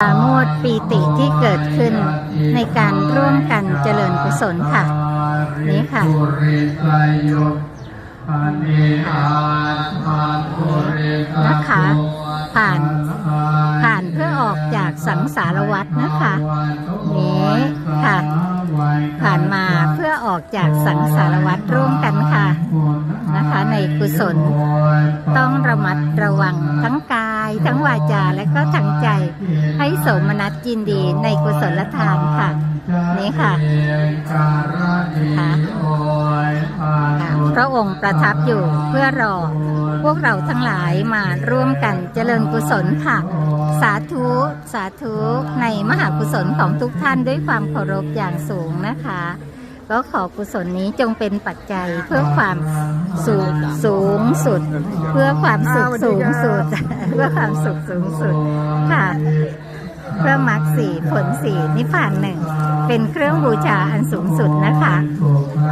ปราโมดปีติที่เกิดขึ้นในการร่วมกันเจริญกุศลค่ะ นี่ค่ะ นะคะ ผ่านผ่านเพื่อออกจากสังสารวัฏนะคะนี้ค่ะ ผ่านมาเพื่อออกจากสังสารวัฏร่วมกันค่ะ ในกุศล ต้องระมัดระวังทั้งกาย ทั้งวาจาและก็ทั้งใจ ให้สมนัตยินดีในกุศลทานค่ะ นี่ค่ะค่ะพระองค์ประทับอยู่เพื่อรอ พวกเราทั้งหลายมาร่วมกันเจริญกุศลค่ะ สาธุสาธุในมหากุศลของทุกท่านด้วยความเคารพอย่างสูงนะคะ ก็ขอกุศลนี้จงเป็นปัจจัยเพื่อความสูงสูงสุด เพื่อความสุขสูงสุด เพื่อความสุขสูงสุดค่ะเพื่อมรรคสี่ผลสี่นิพพานหนึ่งเป็นเครื่องบูชาอันสูงสุดนะคะ